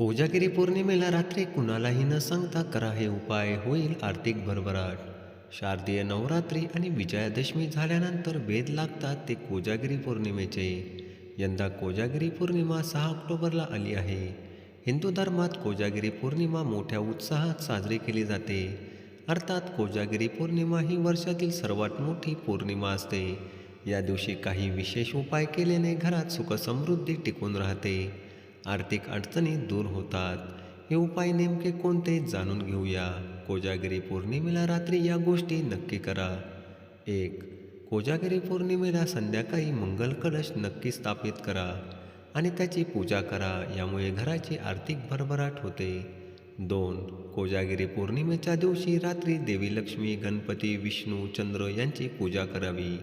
कोजागिरी पौर्णिमेला रात्री कुणालाही न सांगता करा हे उपाय होईल आर्थिक भरभराट. शारदीय नवरात्री आणि विजयादशमी झाल्यानंतर वेद लागतात ते कोजागिरी पौर्णिमेचे. यंदा कोजागिरी पौर्णिमा सहा ऑक्टोबरला आली आहे. हिंदू धर्मात कोजागिरी पौर्णिमा मोठ्या उत्साहात साजरी केली जाते. अर्थात कोजागिरी पौर्णिमा ही वर्षातील सर्वात मोठी पौर्णिमा असते. या दिवशी काही विशेष उपाय केल्याने घरात सुखसमृद्धी टिकून राहते. आर्थिक अडचणी दूर होतात. हे उपाय नेमके कोणते जाणून घेऊया. कोजागिरी पौर्णिमेला रात्री या गोष्टी नक्की करा. एक कोजागिरी पौर्णिमेला संध्याकाळी मंगल कलश नक्की स्थापित करा आणि त्याची पूजा करा. यामुळे घराची आर्थिक भरभराट होते. दोन कोजागिरी पौर्णिमेच्या दिवशी रात्री देवी लक्ष्मी गणपती विष्णू चंद्र यांची पूजा करावी.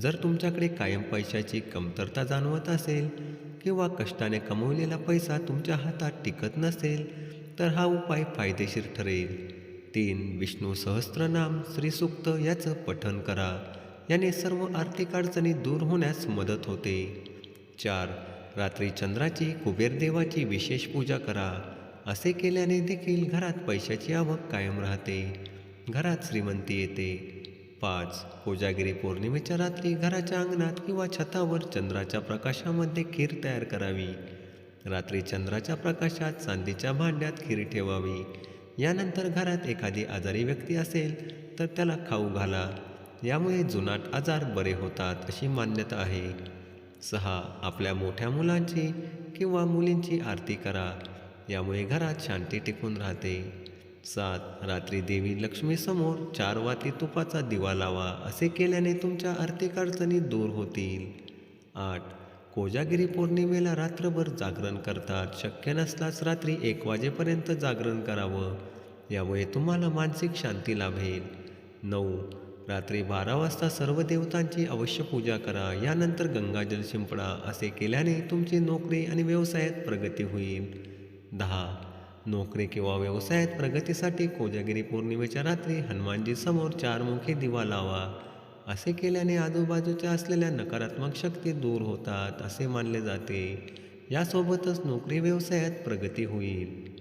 जर तुमच्याकडे कायम पैशाची कमतरता जाणवत असेल किंवा कष्टाने कमवलेला पैसा तुमच्या हातात टिकत नसेल तर हा उपाय फायदेशीर ठरेल. तीन विष्णू सहस्त्रनाम श्रीसूक्त याचं पठन करा. याने सर्व आर्थिक अडचणी दूर होण्यास मदत होते. चार रात्री चंद्राची कुबेरदेवाची विशेष पूजा करा. असे केल्याने देखील घरात पैशाची आवक कायम राहते. घरात श्रीमंती येते. पाच. कोजागिरी पौर्णिमेच्या रात्री घराच्या अंगणात किंवा छतावर चंद्राच्या प्रकाशामध्ये खीर तयार करावी. रात्री चंद्राच्या प्रकाशात चांदीच्या भांड्यात खीर ठेवावी. यानंतर घरात एखादी आजारी व्यक्ती असेल तर त्याला खाऊ घाला. यामुळे जुनाट आजार बरे होतात अशी मान्यता आहे. सहा. आपल्या मोठ्या मुलांची किंवा मुलींची आरती करा. यामुळे घरात शांती टिकून राहते. सात रात्री देवी लक्ष्मीसमोर चार वाती तुपाचा दिवा लावा असे केल्याने तुमच्या आर्थिक अडचणी दूर होतील. आठ कोजागिरी पौर्णिमेला रात्रभर जागरण करतात. शक्य नसल्यास रात्री एक वाजेपर्यंत जागरण करावं. यामुळे तुम्हाला मानसिक शांती लाभेल. नऊ रात्री बारा वाजता सर्व देवतांची अवश्य पूजा करा. यानंतर गंगाजल शिंपडा असे केल्याने तुमची नोकरी आणि व्यवसायात प्रगती होईल. दहा नोकरी किंवा व्यवसायात प्रगतीसाठी कोजागिरी पौर्णिमेच्या रात्री हनुमानजी समोर चारमुखी दिवा लावा. असे केल्याने आजूबाजूच्या असलेल्या नकारात्मक शक्ती दूर होतात असे मानले जाते. यासोबतच नोकरी व्यवसायात प्रगती होईल.